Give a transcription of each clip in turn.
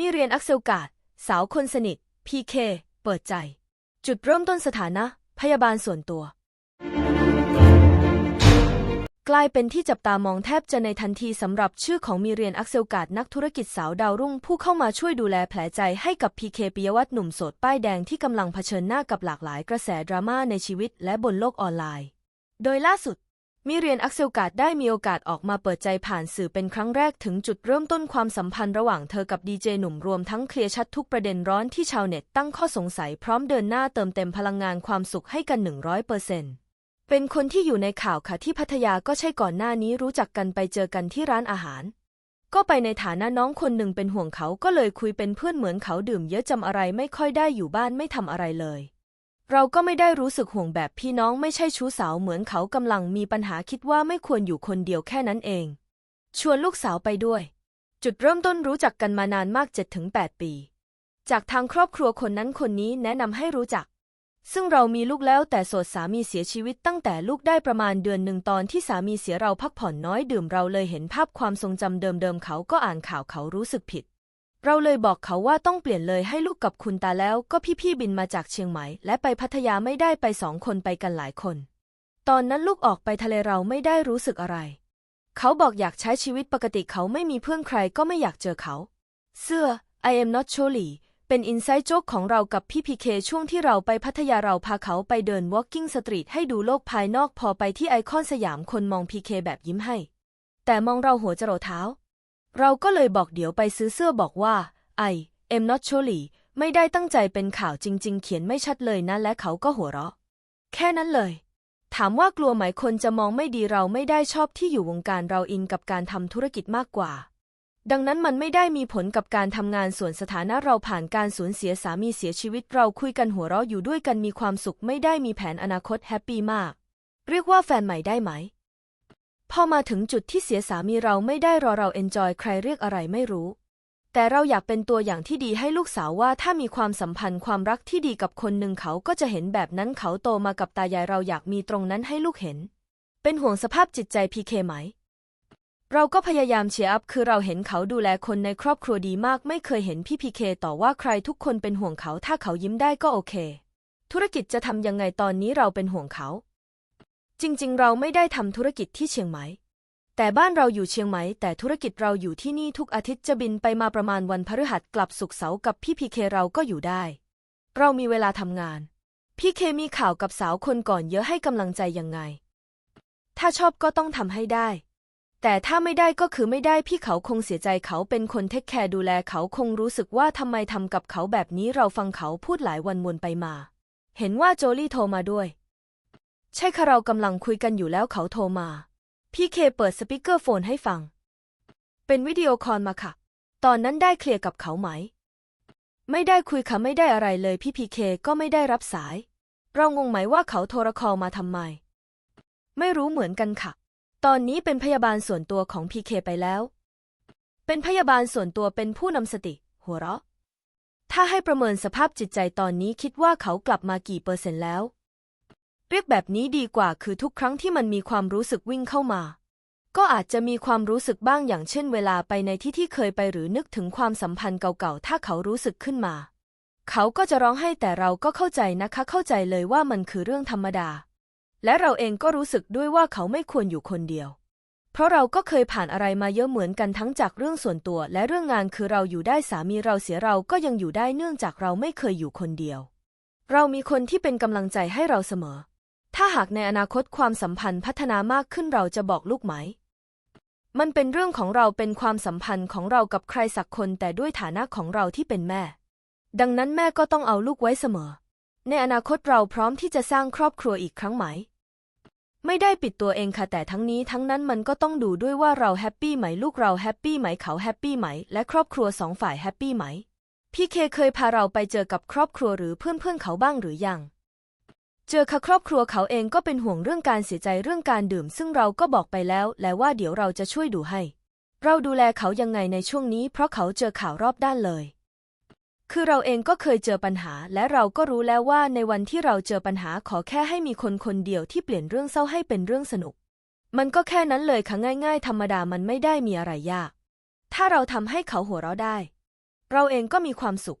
มีเรียนอักเซลกาดสาวคนสนิท พีเค เปิดใจ จุดเริ่มต้นสถานะ พยาบาลส่วนตัว กลายเป็นที่จับตามองแทบจะในทันทีสำหรับชื่อของมีเรียนอักเซลกาดนักธุรกิจสาวดาวรุ่ง ผู้เข้ามาช่วยดูแลแผลใจให้กับพีเคปิยวัฒน์หนุ่มโสดป้ายแดงที่กำลังเผชิญหน้ากับหลากหลายกระแสดราม่าในชีวิตและบนโลกออนไลน์ โดยล่าสุด มิเรียนอักเซลกาดได้มีโอกาสออกมาเปิดใจผ่านสื่อเป็นครั้งแรกถึงจุดเริ่มต้นความสัมพันธ์ระหว่างเธอกับดีเจหนุ่มรวมทั้งเคลียร์ชัดทุกประเด็นร้อนที่ชาวเน็ตตั้งข้อสงสัยพร้อมเดินหน้าเติมเต็มพลังงานความสุขให้กัน 100%เป็นคนที่อยู่ในข่าวค่ะที่พัทยาก็ใช่ก่อนหน้านี้รู้จักกันไปเจอกันที่ร้านอาหาร ก็ไปในฐานะน้องคนหนึ่งเป็นห่วงเขาก็เลยคุยเป็นเพื่อนเหมือนเขาดื่มเยอะจำอะไรไม่ค่อยได้อยู่บ้านไม่ทำอะไรเลย เราก็ไม่ได้รู้สึกห่วงแบบพี่น้องไม่ใช่ชู้สาวเหมือนเขากำลังมีปัญหาคิดว่าไม่ควรอยู่คนเดียวแค่นั้นเอง ชวนลูกสาวไปด้วย จุดเริ่มต้นรู้จักกันมานานมาก 7-8 ปี จากทางครอบครัวคนนั้นคนนี้แนะนำให้รู้จัก ซึ่งเรามีลูกแล้วแต่โสดสามีเสียชีวิตตั้งแต่ลูกได้ประมาณเดือนหนึ่งตอนที่สามีเสียเราพักผ่อนน้อยดื่มเราเลยเห็นภาพความทรงจำเดิมๆเขาก็อ่านข่าวเขารู้สึกผิด เราเลยบอกเขาว่าต้องเปลี่ยนเลยให้ลูกกับคุณตาแล้วก็พี่ๆบินมาจากเชียงใหม่ และไปพัทยาไม่ได้ไปสองคนไปกันหลายคน ตอนนั้นลูกออกไปทะเลเราไม่ได้รู้สึกอะไร เขาบอกอยากใช้ชีวิตปกติเขาไม่มีเพื่อนใครก็ไม่อยากเจอเขา เสื้อ I am not Choli เป็นอินไซต์โจ๊กของเรากับพี่พีเคช่วงที่เราไปพัทยาเราพาเขาไปเดิน Walking Street ให้ดูโลกภายนอกพอไปที่ไอคอนสยามคนมองพีเคแบบยิ้มให้ แต่มองเราหัวจรดเท้า เราก็เลยบอกเดี๋ยวไปซื้อเสื้อบอกว่าไอ am not Choli ไม่ได้ตั้งใจเป็นข่าวจริง ๆ เขียนไม่ชัดเลยนะและเขาก็หัวเราะ แค่นั้นเลย ถามว่ากลัวไหมคนจะมองไม่ดีเราไม่ได้ชอบที่อยู่วงการเราอินกับการทำธุรกิจมากกว่า ดังนั้นมันไม่ได้มีผลกับการทำงานส่วนสถานะเราผ่านการสูญเสียสามีเสียชีวิตเราคุยกันหัวเราะอยู่ด้วยกันมีความสุขไม่ได้มีแผนอนาคตแฮปปี้มาก เรียกว่าแฟนใหม่ได้ไหม พอมาถึงจุดที่เสียสามีเราไม่ได้รอเราเอนจอยใครเรียกอะไรไม่รู้ แต่เราอยากเป็นตัวอย่างที่ดีให้ลูกสาวว่าถ้ามีความสัมพันธ์ความรักที่ดีกับคนหนึ่งเขาก็จะเห็นแบบนั้นเขาโตมากับตายายเราอยากมีตรงนั้นให้ลูกเห็น เป็นห่วงสภาพจิตใจพีเคไหม เราก็พยายามเชียร์อัพคือเราเห็นเขาดูแลคนในครอบครัวดีมาก ไม่เคยเห็นพี่พีเคต่อว่าใครทุกคนเป็นห่วงเขาถ้าเขายิ้มได้ก็โอเค ธุรกิจจะทำยังไงตอนนี้เราเป็นห่วงเขา จริงๆ เราไม่ได้ทำธุรกิจที่เชียงใหม่ แต่บ้านเราอยู่เชียงใหม่ แต่ธุรกิจเราอยู่ที่นี่ทุกอาทิตย์จะบินไปมาประมาณวันพฤหัสกลับศุกเสาร์กับพี่พีเคเราก็อยู่ได้ เรามีเวลาทำงาน พี่เคมีข่าวกับสาวคนก่อนเยอะให้กำลังใจยังไง ถ้าชอบก็ต้องทำให้ได้ แต่ถ้าไม่ได้ก็คือไม่ได้พี่เขาคงเสียใจเขาเป็นคนเทคแคร์ดูแลเขาคงรู้สึกว่าทำไมทำกับเขาแบบนี้เราฟังเขาพูดหลายวันวนไปมา เห็นว่าโจลี่โทรมาด้วย ใช่ค่ะเรากำลังคุยกันอยู่แล้วเขาโทรมา พี่เคเปิดสปีกเกอร์โฟนให้ฟัง เป็นวิดีโอคอลมาค่ะ ตอนนั้นได้เคลียร์กับเขาไหม ไม่ได้คุยค่ะไม่ได้อะไรเลยพี่พีเคก็ไม่ได้รับสาย เรางงไหมว่าเขาโทรคอลมาทำไม ไม่รู้เหมือนกันค่ะ ตอนนี้เป็นพยาบาลส่วนตัวของพีเคไปแล้ว เป็นพยาบาลส่วนตัวเป็นผู้นำสติ หัวเราะ ถ้าให้ประเมินสภาพจิตใจตอนนี้คิดว่าเขากลับมากี่เปอร์เซ็นต์แล้ว เรียกแบบนี้ดีกว่าคือทุกครั้งที่มันมีความรู้สึกวิ่งเข้ามา ก็อาจจะมีความรู้สึกบ้างอย่างเช่นเวลาไปในที่ที่เคยไปหรือนึกถึงความสัมพันธ์เก่าๆ ถ้าเขารู้สึกขึ้นมา เขาก็จะร้องไห้แต่เราก็เข้าใจนะคะ เข้าใจเลยว่ามันคือเรื่องธรรมดา และเราเองก็รู้สึกด้วยว่าเขาไม่ควรอยู่คนเดียว เพราะเราก็เคยผ่านอะไรมาเยอะเหมือนกันทั้งจากเรื่องส่วนตัว และเรื่องงานคือเราอยู่ได้สามีเราเสียเราก็ยังอยู่ได้เนื่องจากเราไม่เคยอยู่คนเดียว เรามีคนที่เป็นกำลังใจให้เราเสมอ ถ้าหากในอนาคตความสัมพันธ์พัฒนามากขึ้นเราจะบอกลูกไหม มันเป็นเรื่องของเราเป็นความสัมพันธ์ของเรากับใครสักคนแต่ด้วยฐานะของเราที่เป็นแม่ ดังนั้นแม่ก็ต้องเอาลูกไว้เสมอ ในอนาคตเราพร้อมที่จะสร้างครอบครัวอีกครั้งไหม ไม่ได้ปิดตัวเองค่ะแต่ทั้งนี้ทั้งนั้นมันก็ต้องดูด้วยว่าเราแฮปปี้ไหมลูกเราแฮปปี้ไหมเขาแฮปปี้ไหม และครอบครัวสองฝ่ายแฮปปี้ไหมพี่เคเคยพาเราไปเจอกับครอบครัวหรือเพื่อนๆเขาบ้างหรือยัง เจอค่ะครอบครัวเขาเองก็เป็นห่วงเรื่องการเสียใจเรื่องการดื่ม ซึ่งเราก็บอกไปแล้ว และว่าเดี๋ยวเราจะช่วยดูให้ เราดูแลเขายังไงในช่วงนี้ เพราะเขาเจอข่าวรอบด้านเลย คือเราเองก็เคยเจอปัญหา และเราก็รู้แล้วว่าในวันที่เราเจอปัญหาขอแค่ให้มีคนคนเดียวที่เปลี่ยนเรื่องเศร้าให้เป็นเรื่องสนุก มันก็แค่นั้นเลยค่ะง่ายๆ ธรรมดามันไม่ได้มีอะไรยาก ถ้าเราทำให้เขาหัวเราะได้ เราเองก็มีความสุข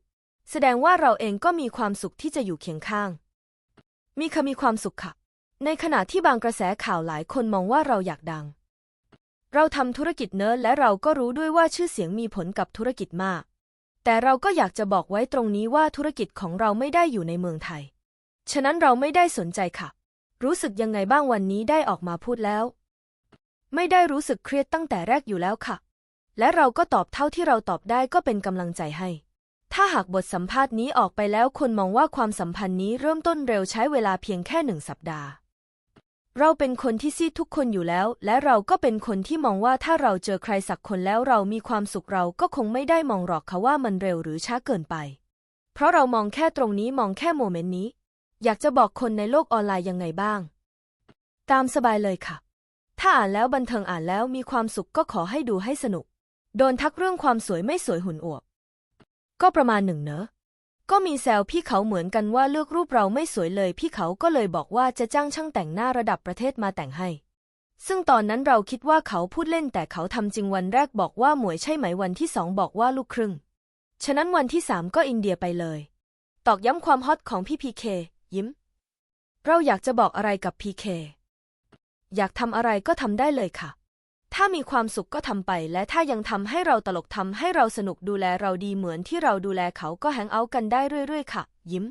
แสดงว่าเราเองก็มีความสุขที่จะอยู่เคียงข้าง มีค่ะมีความสุขค่ะ ในขณะที่บางกระแสข่าวหลายคนมองว่าเราอยากดัง เราทำธุรกิจเนิร์ดและเราก็รู้ด้วยว่าชื่อเสียงมีผลกับธุรกิจมาก แต่เราก็อยากจะบอกไว้ตรงนี้ว่าธุรกิจของเราไม่ได้อยู่ในเมืองไทย ฉะนั้นเราไม่ได้สนใจค่ะ รู้สึกยังไงบ้างวันนี้ได้ออกมาพูดแล้ว ไม่ได้รู้สึกเครียดตั้งแต่แรกอยู่แล้วค่ะ และเราก็ตอบเท่าที่เราตอบได้ก็เป็นกำลังใจให้ ถ้าหากบทสัมภาษณ์นี้ออกไปแล้วคนมองว่าความสัมพันธ์นี้เริ่มต้นเร็วใช้เวลาเพียงแค่หนึ่งสัปดาห์ เราเป็นคนที่ซีดทุกคนอยู่แล้ว และเราก็เป็นคนที่มองว่าถ้าเราเจอใครสักคนแล้วเรามีความสุขเราก็คงไม่ได้มองหรอกค่ะว่ามันเร็วหรือช้าเกินไป เพราะเรามองแค่ตรงนี้มองแค่โมเมนต์นี้ อยากจะบอกคนในโลกออนไลน์ยังไงบ้าง ตามสบายเลยค่ะ ถ้าอ่านแล้วบันเทิงอ่านแล้วมีความสุขก็ขอให้ดูให้สนุก โดนทักเรื่องความสวยไม่สวยหุ่นอวบ ก็ประมาณหนึ่งเนอะ ก็มีแซวพี่เขาเหมือนกันว่าเลือกรูปเราไม่สวยเลย พี่เขาก็เลยบอกว่าจะจ้างช่างแต่งหน้าระดับประเทศมาแต่งให้ ซึ่งตอนนั้นเราคิดว่าเขาพูดเล่นแต่เขาทำจริงวันแรกบอกว่าหมวยใช่ไหมวันที่สองบอกว่าลูกครึ่ง ฉะนั้นวันที่สามก็อินเดียไปเลย ตอกย้ำความฮอตของพี่พีเคยิ้ม เราอยากจะบอกอะไรกับพีเคอยากทำอะไรก็ทำได้เลยค่ะ ถ้ามีความสุขก็ทำไป และถ้ายังทำให้เราตลกทำให้เราสนุกดูแลเราดีเหมือนที่เราดูแลเขาก็แฮงเอาท์กันได้เรื่อยๆ ค่ะ ยิ้ม